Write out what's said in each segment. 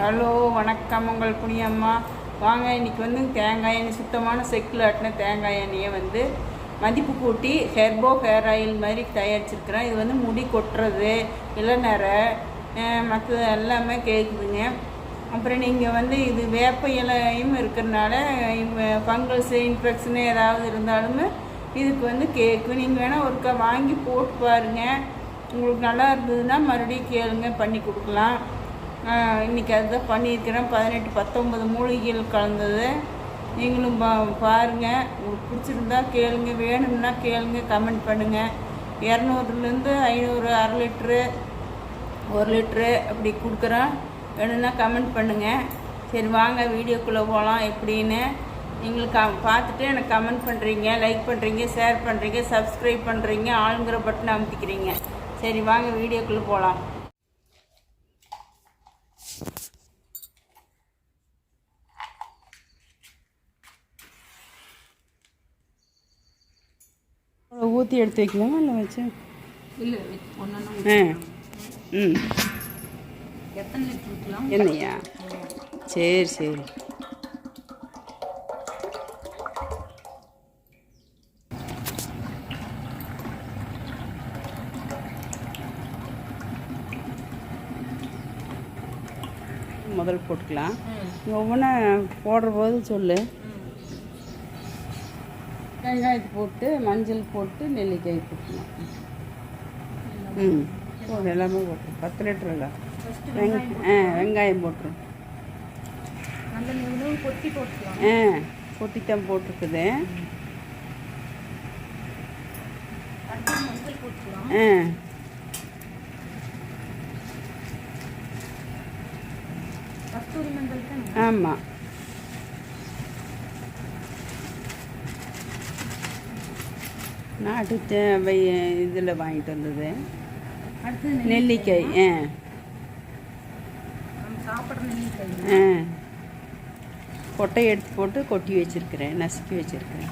Hello வணக்கம் உங்கள் புனியம்மா. வாங்க இன்னைக்கு வந்து தேங்காய் எண்ணெய் சுத்தமான செக்கில் ஆட்டின தேங்காய் எண்ணெயை வந்து மதிப்பு கூட்டி ஹெர்போ ஹேர் ஆயில் மாதிரி தயாரிச்சிருக்கிறேன். இது வந்து முடி கொட்டுறது இளநரை மற்ற எல்லாமே கேட்குதுங்க அப்புறம் நீங்கள் வந்து இது வேப்ப இலையும் இருக்கிறனால ஃபங்கல்ஸு இன்ஃபெக்ஷனு ஏதாவது இருந்தாலுமே இதுக்கு வந்து கேட்கும் நீங்கள் வேணால் ஒருக்கா வாங்கி போட்டு பாருங்கள் உங்களுக்கு நல்லா இருந்ததுன்னா மறுபடியும் கேளுங்க பண்ணி கொடுக்கலாம். இன்றைக்கி அதுதான் பண்ணியிருக்கிறேன். பதினெட்டு பத்தொன்பது மூலிகைகள் கலந்தது. நீங்களும் பா பாருங்கள் உங்களுக்கு பிடிச்சிருந்தா கேளுங்க. வேணும்னா கேளுங்க. கமெண்ட் பண்ணுங்கள் இரநூறுலேருந்து ஐநூறு அரை லிட்ரு ஒரு லிட்ரு அப்படி கொடுக்குறேன் வேணும்னா கமெண்ட் பண்ணுங்கள் சரி வாங்க. வீடியோக்குள்ளே போகலாம். எப்படின்னு நீங்களுக்கு க- பார்த்துட்டு எனக்கு கமெண்ட் பண்ணுறீங்க லைக் பண்ணுறீங்க ஷேர் பண்ணுறீங்க சப்ஸ்கிரைப் பண்ணுறீங்க ஆளுங்கிற பட்டன் அமுத்திக்கிறீங்க. சரி வாங்க. வீடியோக்குள்ளே போகலாம். ஊற்றி எடுத்து வைக்கலாமா? இல்லை வச்சு? இல்லை ஆ. ம். என்னையா? சரி சரி. முதல் போட்டுக்கலாம். ஒவ்வொன்றா போடுற போது சொல்லு. வெங்காயத்தை போட்டு மஞ்சள் போட்டு நெல்லிக்காய் போட்டுக்கலாம். ம். போடு எல்லாமே போட்டு. பத்து லிட்டர் இல்லை வெங்க ஆ வெங்காயம் போட்டுரும் ஆ கொட்டித்தான் போட்டிருக்குது. ஆ. ஆமாம் நாட்டு தேவை இதில் வாங்கிட்டு வந்தது. அடுத்து நெல்லிக்காய். ஆ. ஆ. கொட்டையை எடுத்து போட்டு கொட்டி வச்சிருக்கிறேன் நசுக்கி வச்சிருக்கிறேன்.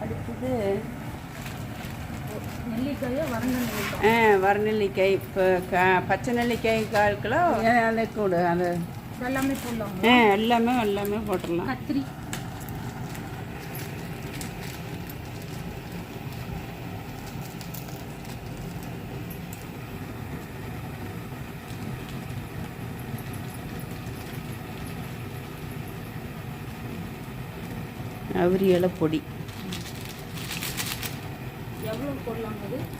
அடுத்தது ஆ வர நெல்லிக்காய் இப்போ க பச்சை நெல்லிக்காய் கால் கிலோ அதை கூட அது எல்லாமே போடலாம்? ஆ எல்லாமே எல்லாமே போட்டுடலாம். கத்திரி. அவரி இலை பொடி.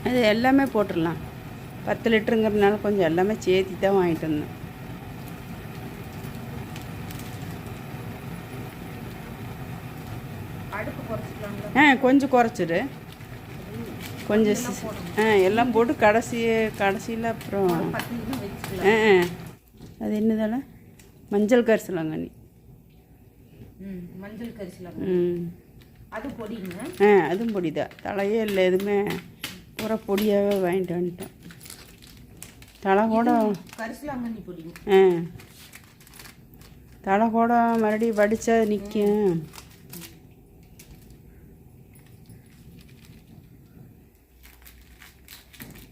அது எல்லாமே போட்டுடலாம். பத்து லிட்டருங்கிறதுனால கொஞ்சம் எல்லாமே சேர்த்தி தான் வாங்கிட்டு வந்தேன். ஆ கொஞ்சம் குறைச்சிடு. கொஞ்சம் ஆ எல்லாம் போட்டு கடைசி கடைசியில் அப்புறம் ஆ. அது என்னதால? மஞ்சள் கரிசலாங்கண்ணி. ம் மஞ்சள் கரிசலாம் ம். அது பொடிங்க. ஆ அதுவும் பொடி தான் தலையே இல்லை எதுவுமே. பூரா பொடியாகவே வாங்கிட்டு வந்துட்டோம் தலை கூட கரிசலாங்கண்ணி பொடிங்க ஆ. தலை கூட மறுபடியும் வடித்தா நிற்கும்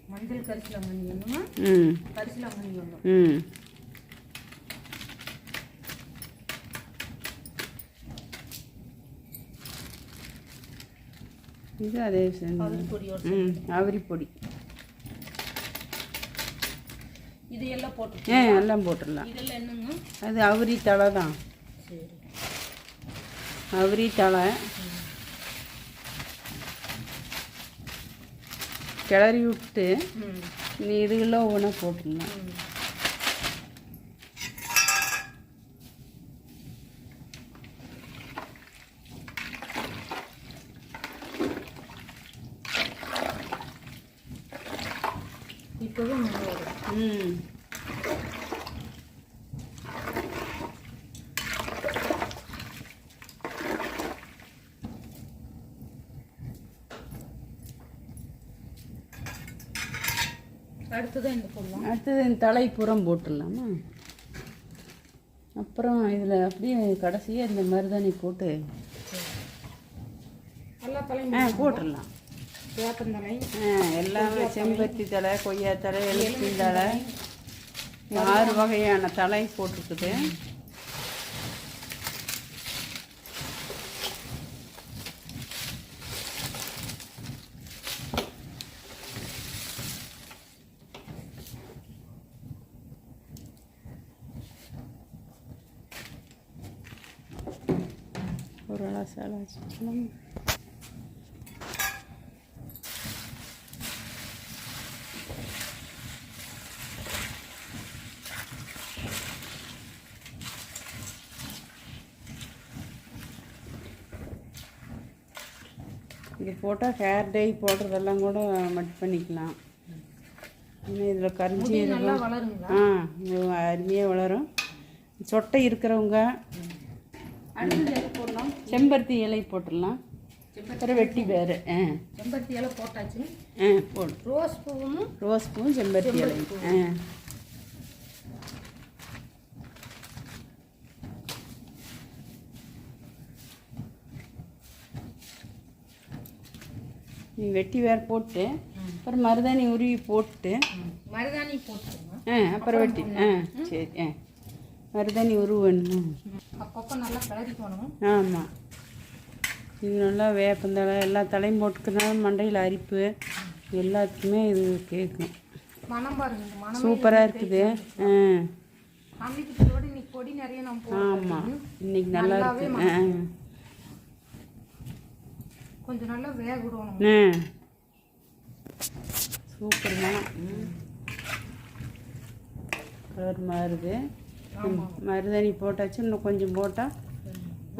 மஞ்சள் கரிசலாங்கண்ணி ஒன்றுமா ம். கரிசலாங்கண்ணி ஒன்று ம். இது அதே ம் அவரி பொடி. இது எல்லாம் போட்டு ஆ எல்லாம் போட்டுடலாம். இதெல்லாம் என்னங்க? அது அவரி தலை தான். சரி. அவரி தலை கிளறி விட்டு நீ இதுகெல்லாம் ஒவ்வொன்றா போட்டுடலாம். ம். இப்போவே நல்லா வரும் ம் அடுத்தது இந்த தலை புறம் போட்டுடலாமா? அப்புறம் இதில் அப்படியே கடைசியாக இந்த மருதாணி போட்டு ஆ போட்டுடலாம். வேப்பந்தலை ஆ எல்லாமே செம்பருத்தி தலை கொய்யா தலை எலுமிச்சம் தலை ஆறு வகையான தலை போட்டுருக்குது. ஒரு அலசால வச்சுக்கலாம் இது போட்டால் ஹேர் டை போடுறதெல்லாம் கூட மட் பண்ணிக்கலாம். இன்னும் இதில் கரிஞ்சி ஆ அருமையாக வளரும். சொட்டை இருக்கிறவங்க செம்பருத்தி இலை போட்டுடலாம். அப்புறம் வெட்டி வேறு ஆ. செம்பருத்தி இலை போட்டாச்சு. ஆ போடு. ரோஸ் பூவும் ரோஸ் பூவும் செம்பருத்தி இலை ஆ. நீ வெட்டி வேறு போட்டு அப்புறம் மருதாணி உருவி போட்டு. மருதாணி போட்டுருங்க. ஆ அப்புறம் வெட்டி ஆ சரி ஆ. மருதாணி உருவணும். அப்பப்போ நல்லா கிளறிக்கணும் ஆமாம் இது நல்லா வேப்பந்தழை எல்லா தலையும் போட்டுக்கிறதுனால மண்டையில் அரிப்பு எல்லாத்துக்குமே இது கேட்கும் மனம் பாருங்க சூப்பராக இருக்குது. ஆ. ஆமாம் இன்னைக்கு நல்லா இருக்கு. ஆ. கொஞ்சம் நல்லா வேக விடணும் ஆ. சூப்பர் மனம் கலர் மாறுது மருதாணி போட்டாச்சு. இன்னும் கொஞ்சம் போட்டால்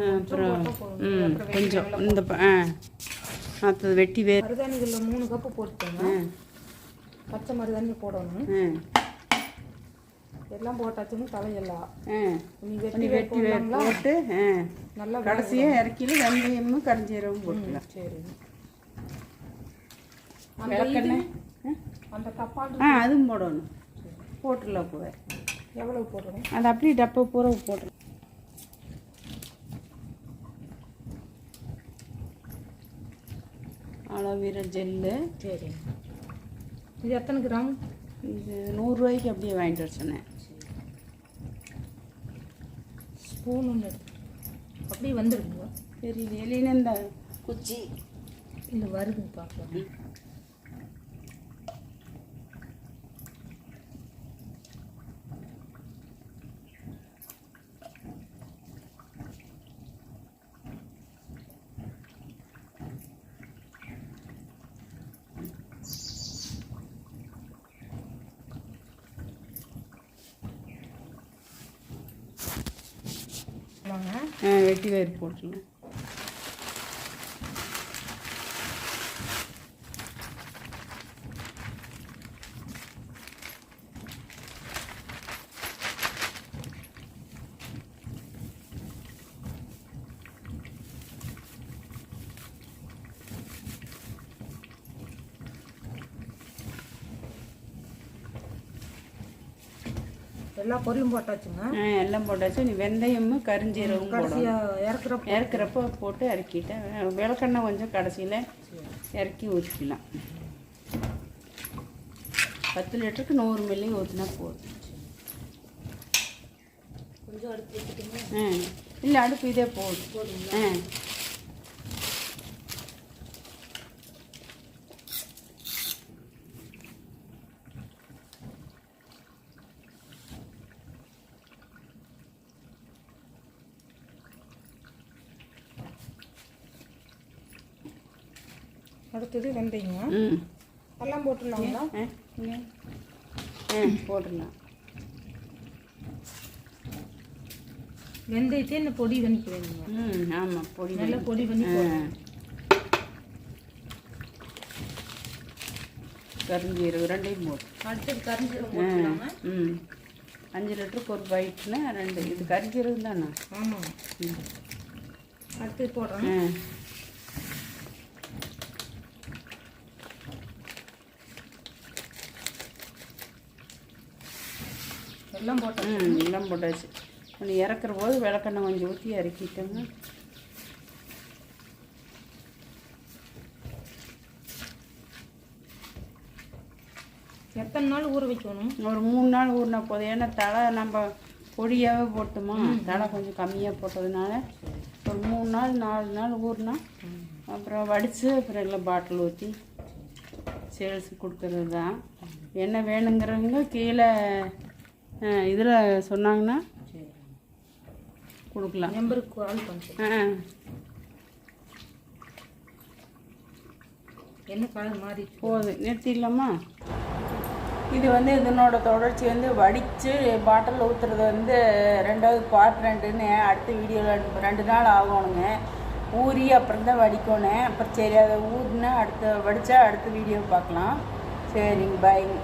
அப்புறம் ம் கொஞ்சம் இந்த ஆ. மற்றது வெட்டி வேர். மருதாணிகளில் மூணு கப்பு போட்டுக்கோங்க. பச்சை மருதாணி போடணும். ஆ. எல்லாம் போட்டாச்சுன்னு தலையெல்லாம். நீ வெட்டி போட்டு நல்லா கடைசியாக இறக்கில வெந்தயமும் கரிஞ்சீரகம் போட்டுக்கலாம். சரி. விளக்கெண்ணெய் அந்த தப்பால் ஆ அதுவும் போடணும். போட்டுடலாம் போய் எவ்வளவு போடணும்? அது அப்படியே டப்பை பூரா போட்டுரு அலோவேரா ஜெல்லு. சரி. இது எத்தனை கிராம்? இது நூறுரூவாய்க்கு அப்படியே வாங்கிட்டு வர சொன்னேன். ஸ்பூன் ஒன்று அப்படியே வந்துருக்குங்க தெரியல இல்லைன்னா இந்த குச்சி. இல்லை வருது பார்க்கலாம். வாங்க வெட்டி வயிறு போட்டுருங்க. எல்லா பொரியும் போட்டாச்சுங்க. ஆ எல்லாம் போட்டாச்சு. நீ வெந்தயமும் கரிஞ்சீரகம் போடணும். கடைசியாக இறக்குறப்ப? இறக்குறப்போ போட்டு இறக்கிட்டேன் விளக்கெண்ணெய் கொஞ்சம் கடைசியில் இறக்கி ஊற்றிக்கலாம். பத்து லிட்டருக்கு நூறு மில்லி ஊற்றினா போதும். கொஞ்சம் ஆ இல்லை அடுப்பு இதே போதும். ஆ. அடுத்தது வெந்தயங்க ம். எல்லாம் போட்டுடலாங்களா? ஆ போட்டுடலாம். வெந்தயத்தை இந்த பொடி பண்ணிக்க வேணுங்க. ம் ஆமாம் பொடி நல்லா பொடி பண்ணி கருஞ்சீரகம் ரெண்டையும் போட்டு அடுத்தது கரிஞ்சீரகம் ம். அஞ்சு லிட்டருக்கு ஒரு பைட்னா ரெண்டு. இது கரிஞ்சீரகம் தானே? ஆமாங்க. ம். அடுத்தது போடுறேன். எல்லாம் போட்டோம் ம் எல்லாம் போட்டாச்சு. ஒன்று இறக்குற போது விளக்கெண்ணெய் கொஞ்சம் ஊற்றி இறக்கிட்டோங்க. எத்தனை நாள் ஊற வைக்கணும்? ஒரு மூணு நாள் ஊறினா போதும். ஏன்னா தலை நம்ம பொடியாகவே போட்டோமா? தலை கொஞ்சம் கம்மியாக போட்டதுனால ஒரு மூணு நாள் நாலு நாள் ஊறினா அப்புறம் வடித்து அப்புறம் எல்லாம் பாட்டில் ஊற்றி சேல்ஸ் கொடுக்குறது தான் என்ன வேணுங்கிறவங்க கீழே இதில் சொன்னாங்கன்னா கொடுக்கலாம். நம்பருக்கு கால் பண்ணுறேன் என்ன கலர் மாறிடுச்சு போதும் நிறுத்திடலாமா? இது வந்து இதனோட தொடர்ச்சி வந்து வடித்து பாட்டிலில் ஊற்றுறது வந்து ரெண்டாவது பார்ட் ரெண்டுன்னு அடுத்த வீடியோவில் ரெண்டு நாள் ஆகணுங்க. ஊறி அப்புறம் தான் வடிக்கணும். அப்புறம் சரி அதை ஊறினா அடுத்த வடித்தா அடுத்த வீடியோ பார்க்கலாம். சரிங்க பாய்ங்க